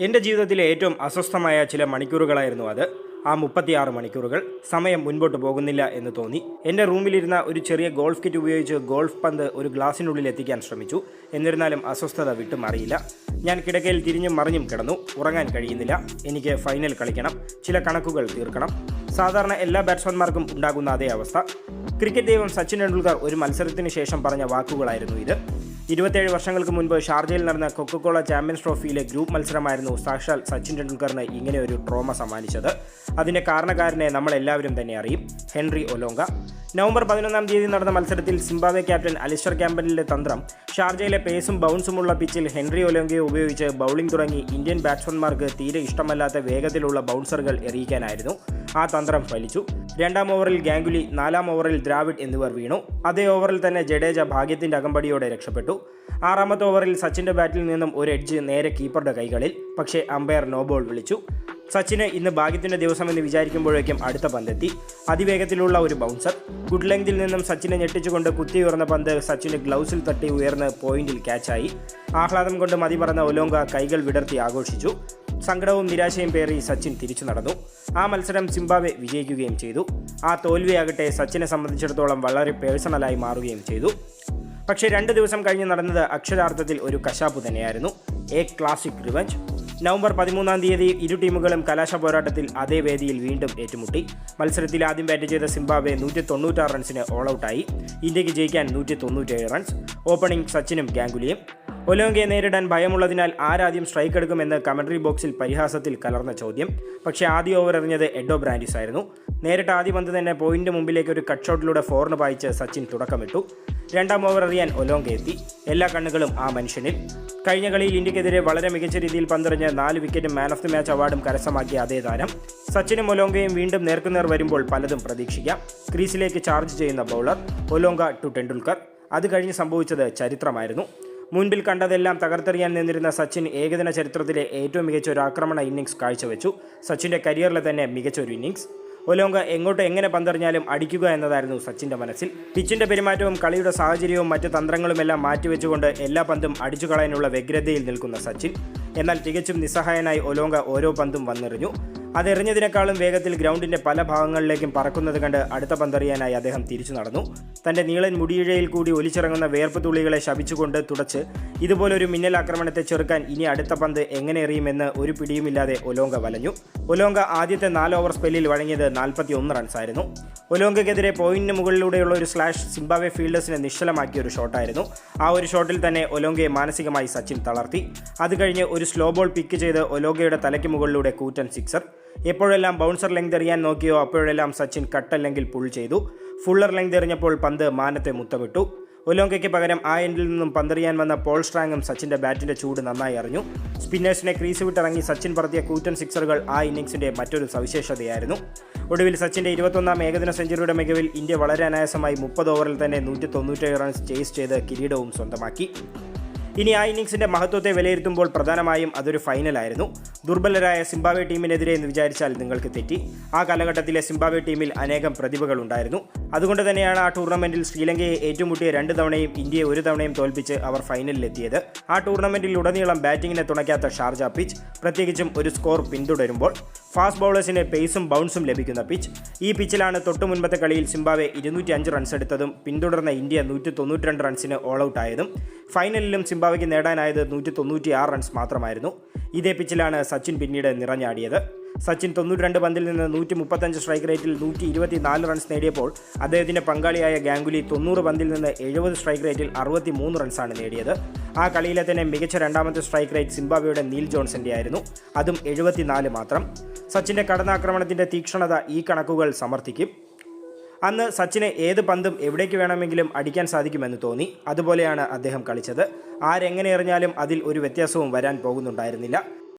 എന്റെ ജീവിതത്തിലെ ഏറ്റവും അസ്വസ്ഥമായ ചില മണിക്കൂറുകളായിരുന്നു അത്. ആ മുപ്പത്തിയാറ് മണിക്കൂറുകൾ സമയം മുൻപോട്ട് പോകുന്നില്ല എന്ന് തോന്നി. എന്റെ റൂമിലിരുന്ന ഒരു ചെറിയ ഗോൾഫ് കിറ്റ് ഉപയോഗിച്ച് ഗോൾഫ് പന്ത് ഒരു ഗ്ലാസിനുള്ളിൽ എത്തിക്കാൻ ശ്രമിച്ചു. എന്നിരുന്നാലും അസ്വസ്ഥത വിട്ടുമാറിയില്ല ഞാൻ കിടക്കയിൽ തിരിഞ്ഞും മറിഞ്ഞും കിടന്നു. ഉറങ്ങാൻ കഴിയുന്നില്ല. എനിക്ക് ഫൈനൽ കളിക്കണം. ചില കണക്കുകൾ തീർക്കണം. സാധാരണ എല്ലാ ബാറ്റ്സ്മാൻമാർക്കും ഉണ്ടാകുന്ന അതേ അവസ്ഥ. ക്രിക്കറ്റ് ദൈവം സച്ചിൻ ടെണ്ടുൽക്കർ ഒരു മത്സരത്തിന് ശേഷം പറഞ്ഞ വാക്കുകളായിരുന്നു ഇത്. ഇരുപത്തേഴ് വർഷങ്ങൾക്ക് മുൻപ് ഷാർജയിൽ നടന്ന Coca Cola champions trophy group മത്സരമായിരുന്നു സാക്ഷാൽ സച്ചിൻ ടെണ്ടുൽക്കറിന് ഇങ്ങനെ ഒരു ട്രോമ സമ്മാനിച്ചത്. അതിന്റെ കാരണക്കാരനെ നമ്മളെല്ലാവരും തന്നെ അറിയും ഹെൻറി ഒലോങ്ക. നവംബർ പതിനൊന്നാം തീയതി നടന്ന മത്സരത്തിൽ സിംബാബ്വെ ക്യാപ്റ്റൻ അലിസ്റ്റർ ക്യാമ്പനിലെ തന്ത്രം ഷാർജയിലെ പേസും ബൗൺസുമുള്ള പിച്ചിൽ ഹെൻറി ഒലോങ്കയെ ഉപയോഗിച്ച് ബൗളിംഗ് തുടങ്ങി ഇന്ത്യൻ ബാറ്റ്സ്മാൻമാർക്ക് തീരെ ഇഷ്ടമല്ലാത്ത വേഗത്തിലുള്ള ബൗൺസറുകൾ എറിയിക്കാനായിരുന്നു. ആ തന്ത്രം ഫലിച്ചു. രണ്ടാം ഓവറിൽ ഗാംഗുലി നാലാം ഓവറിൽ ദ്രാവിഡ് എന്നിവർ വീണു. അതേ ഓവറിൽ തന്നെ ജഡേജ ഭാഗ്യത്തിന്റെ അകമ്പടിയോടെ രക്ഷപ്പെട്ടു. ആറാമത്തെ ഓവറിൽ സച്ചിന്റെ ബാറ്റിൽ നിന്നും ഒരു എഡ്ജ് നേരെ കീപ്പറുടെ കൈകളിൽ. പക്ഷേ അമ്പയർ നോ ബോൾ വിളിച്ചു. സച്ചിന് ഇന്ന് ഭാഗ്യത്തിന്റെ ദിവസമെന്ന് വിചാരിക്കുമ്പോഴേക്കും അടുത്ത പന്തെത്തി. അതിവേഗത്തിലുള്ള ഒരു ബൗൺസർ ഗുഡ് ലെങ്തിൽ നിന്നും സച്ചിനെ ഞെട്ടിച്ചുകൊണ്ട് കുത്തിയുയർന്ന പന്ത് സച്ചിന് ഗ്ലൗസിൽ തട്ടി ഉയർന്ന് പോയിന്റിൽ ക്യാച്ചായി ആഹ്ലാദം കൊണ്ട് മതി പറഞ്ഞ ഒലോങ്ക കൈകൾ വിടർത്തി ആഘോഷിച്ചു. സങ്കടവും നിരാശയും പേറി സച്ചിൻ തിരിച്ചു നടന്നു. ആ മത്സരം സിംബാവെ വിജയിക്കുകയും ചെയ്തു. ആ തോൽവിയാകട്ടെ സച്ചിനെ സംബന്ധിച്ചിടത്തോളം വളരെ പേഴ്സണലായി മാറുകയും ചെയ്തു. പക്ഷേ രണ്ട് ദിവസം കഴിഞ്ഞ് നടന്നത് അക്ഷരാർത്ഥത്തിൽ ഒരു കശാപ്പ് തന്നെയായിരുന്നു. എ ക്ലാസിക് റിവഞ്ച് നവംബർ പതിമൂന്നാം തീയതി ഇരു ടീമുകളും കലാശ പോരാട്ടത്തിൽ അതേ വേദിയിൽ വീണ്ടും ഏറ്റുമുട്ടി. മത്സരത്തിൽ ആദ്യം ബാറ്റ് ചെയ്ത സിംബാബെ നൂറ്റി തൊണ്ണൂറ്റാറ് റൺസിന് ഓൾ ഔട്ടായി ഇന്ത്യയ്ക്ക് ജയിക്കാൻ നൂറ്റി തൊണ്ണൂറ്റേഴ് റൺസ് ഓപ്പണിംഗ് സച്ചിനും ഗാംഗുലിയും. ഒലോങ്കയെ നേരിടാൻ ഭയമുള്ളതിനാൽ ആരാദ്യം സ്ട്രൈക്ക് എടുക്കുമെന്ന് കമന്ററി ബോക്സിൽ പരിഹാസത്തിൽ കലർന്ന ചോദ്യം. പക്ഷേ ആദ്യ ഓവർ എറിഞ്ഞത് എഡോ ബ്രാൻഡിസ് ആയിരുന്നു നേരിട്ട് ആദ്യ പന്ത് തന്നെ പോയിന്റ് മുമ്പിലേക്ക് ഒരു കട്ട് ഷോട്ടിലൂടെ ഫോറിന് പായിച്ച് സച്ചിൻ തുടക്കമിട്ടു. രണ്ടാം ഓവർ എറിയാൻ ഒലോങ്ക എത്തി. എല്ലാ കണ്ണുകളും ആ മനുഷ്യനിൽ. കഴിഞ്ഞ കളിയിൽ ഇന്ത്യക്കെതിരെ വളരെ മികച്ച രീതിയിൽ പന്തെറിഞ്ഞ് നാല് വിക്കറ്റും മാൻ ഓഫ് ദി മാച്ച് അവാർഡും കരസ്ഥമാക്കിയ അതേ താരം. സച്ചിനും ഒലോങ്കയും വീണ്ടും നേർക്കുനേർ വരുമ്പോൾ പലതും പ്രതീക്ഷിക്കാം. ക്രീസിലേക്ക് ചാർജ് ചെയ്യുന്ന ബൗളർ ഒലോങ്ക ടു ടെണ്ടുൽക്കർ. അത് കഴിഞ്ഞ് സംഭവിച്ചത് ചരിത്രമായിരുന്നു. മുൻപിൽ കണ്ടതെല്ലാം തകർത്തെറിയാൻ നിന്നിരുന്ന സച്ചിൻ ഏകദിന ചരിത്രത്തിലെ ഏറ്റവും മികച്ച ഒരു ആക്രമണ ഇന്നിംഗ്സ് കാഴ്ചവെച്ചു. സച്ചിന്റെ കരിയറിലെ തന്നെ മികച്ച ഒരു ഇന്നിംഗ്സ് ഒലോങ്ക എങ്ങോട്ട് എങ്ങനെ പന്തെറിഞ്ഞാലും അടിക്കുക എന്നതായിരുന്നു സച്ചിന്റെ മനസ്സിൽ. പിച്ചിന്റെ പെരുമാറ്റവും കളിയുടെ സാഹചര്യവും മറ്റ് തന്ത്രങ്ങളുമെല്ലാം മാറ്റിവെച്ചുകൊണ്ട് എല്ലാ പന്തും അടിച്ചു കളയാനുള്ള വ്യഗ്രതയിൽ നിൽക്കുന്ന സച്ചിൻ. എന്നാൽ തികച്ചും നിസ്സഹായനായി ഒലോങ്ക ഓരോ പന്തും വന്നെറിഞ്ഞു. അതെറിഞ്ഞതിനേക്കാളും വേഗത്തിൽ ഗ്രൗണ്ടിന്റെ പല ഭാഗങ്ങളിലേക്കും പറക്കുന്നത് കണ്ട് അടുത്ത പന്തറിയാനായി അദ്ദേഹം തിരിച്ചു നടന്നു. തന്റെ നീളൻ മുടിയിഴയിൽ കൂടി ഒലിച്ചിറങ്ങുന്ന വേർപ്പ് തുള്ളികളെ ശപിച്ചുകൊണ്ട് തുടച്ച് ഇതുപോലൊരു മിന്നൽ ആക്രമണത്തെ ചെറുക്കാൻ ഇനി അടുത്ത പന്ത് എങ്ങനെ എറിയുമെന്ന് ഒരു പിടിയുമില്ലാതെ ഒലോങ്ക വലഞ്ഞു. ഒലോങ്ക ആദ്യത്തെ നാല് ഓവർ സ്പെല്ലിൽ വഴങ്ങിയത് നാൽപ്പത്തി ഒന്ന് റൺസായിരുന്നു. ഒലോങ്കയ്ക്കെതിരെ പോയിന്റിന് മുകളിലൂടെയുള്ള ഒരു സ്ലാഷ് സിംബാബ്വെ ഫീൽഡേഴ്സിനെ നിശ്ചലമാക്കിയ ഒരു ഷോട്ടായിരുന്നു. ആ ഒരു ഷോട്ടിൽ തന്നെ ഒലോങ്കയെ മാനസികമായി സച്ചിൻ തളർത്തി. അത് കഴിഞ്ഞ് ഒരു സ്ലോ ബോൾ പിക്ക് ചെയ്ത് ഒലോങ്കയുടെ തലയ്ക്ക് മുകളിലൂടെ കൂറ്റൻ സിക്സർ. എപ്പോഴെല്ലാം ബൗൺസർ ലെങ്ത് എറിയാൻ നോക്കിയോ അപ്പോഴെല്ലാം സച്ചിൻ കട്ടല്ലെങ്കിൽ പുൾ ചെയ്തു. ഫുള്ളർ ലെങ്ത് എറിഞ്ഞപ്പോൾ പന്ത് മാനത്തെ മുത്തമിട്ടു. ഒലോങ്കയ്ക്ക് പകരം ആ എൻഡിൽ നിന്നും പന്തെറിയാൻ വന്ന പോൾ സ്ട്രാങ്ങും സച്ചിന്റെ ബാറ്റിന്റെ ചൂട് നന്നായി അറിഞ്ഞു. സ്പിന്നേഴ്സിനെ ക്രീസ് വിട്ടിറങ്ങി സച്ചിൻ പറത്തിയ കൂറ്റൻ സിക്സറുകൾ ആ ഇന്നിംഗ്സിന്റെ മറ്റൊരു സവിശേഷതയായിരുന്നു. ഒടുവിൽ സച്ചിന്റെ ഇരുപത്തൊന്നാം ഏകദിന സെഞ്ചുറിയുടെ മികവിൽ ഇന്ത്യ വളരെ അനായാസമായി മുപ്പത് ഓവറിൽ തന്നെ നൂറ്റി തൊണ്ണൂറ്റേഴ് റൺസ് ചേസ് ചെയ്ത് കിരീടവും സ്വന്തമാക്കി. ഇനി ആ ഇന്നിംഗ്സിന്റെ മഹത്വത്തെ വിലയിരുത്തുമ്പോൾ പ്രധാനമായും അതൊരു ഫൈനലായിരുന്നു. ദുർബലരായ സിംബാബെ ടീമിനെതിരെ എന്ന് വിചാരിച്ചാൽ നിങ്ങൾക്ക് തെറ്റി. ആ കാലഘട്ടത്തിലെ സിംബാബെ ടീമിൽ അനേകം പ്രതിഭകൾ ഉണ്ടായിരുന്നു. അതുകൊണ്ട് തന്നെയാണ് ആ ടൂർണമെന്റിൽ ശ്രീലങ്കയെ ഏറ്റുമുട്ടിയ രണ്ട് തവണയും ഇന്ത്യയെ ഒരു തവണയും തോൽപ്പിച്ച് അവർ ഫൈനലിലെത്തിയത്. ആ ടൂർണമെന്റിൽ ഉടനീളം ബാറ്റിങ്ങിനെ തുണയ്ക്കാത്ത ഷാർജ പിച്ച് പ്രത്യേകിച്ചും ഒരു സ്കോർ പിന്തുടരുമ്പോൾ ഫാസ്റ്റ് ബൗളേഴ്സിന് പേസും ബൗൺസും ലഭിക്കുന്ന പിച്ച് ഈ പിച്ചിലാണ് തൊട്ടു മുൻപത്തെ കളിയിൽ സിംബാവെ ഇരുന്നൂറ്റി അഞ്ച് റൺസ് എടുത്തതും പിന്തുടർന്ന ഇന്ത്യ നൂറ്റി തൊണ്ണൂറ്റിരണ്ട് റൺസിന് ഓൾ ഔട്ട് ആയതും. ഫൈനലിലും സിംബാവയ്ക്ക് നേടാനായത് നൂറ്റി തൊണ്ണൂറ്റി ആറ് റൺസ് മാത്രമായിരുന്നു. ഇതേ പിച്ചിലാണ് സച്ചിൻ പിന്നീട് നിറഞ്ഞാടിയത്. സച്ചിൻ തൊണ്ണൂറ്റിരണ്ട് പന്തിൽ നിന്ന് നൂറ്റി മുപ്പത്തഞ്ച് സ്ട്രൈക്ക് റേറ്റിൽ നൂറ്റി ഇരുപത്തി നാല് റൺസ് നേടിയപ്പോൾ അദ്ദേഹത്തിന്റെ പങ്കാളിയായ ഗാംഗുലി തൊണ്ണൂറ് പന്തിൽ നിന്ന് എഴുപത് സ്ട്രൈക്ക് റേറ്റിൽ അറുപത്തി മൂന്ന് റൺസാണ് നേടിയത്. ആ കളിയിലെ തന്നെ മികച്ച രണ്ടാമത്തെ സ്ട്രൈക്ക് റേറ്റ് സിംബാബ്വെയുടെ നീൽ ജോൺസന്റെ ആയിരുന്നു. അതും എഴുപത്തിനാല് മാത്രം. സച്ചിന്റെ കടന്നാക്രമണത്തിന്റെ തീക്ഷണത ഈ കണക്കുകൾ സമർത്ഥിക്കും. അന്ന് സച്ചിന് ഏത് പന്തും എവിടേക്ക് വേണമെങ്കിലും അടിക്കാൻ സാധിക്കുമെന്ന് തോന്നി. അതുപോലെയാണ് അദ്ദേഹം കളിച്ചത്. ആരെങ്ങനെ എറിഞ്ഞാലും അതിൽ ഒരു വ്യത്യാസവും വരാൻ പോകുന്നുണ്ടായിരുന്നില്ല.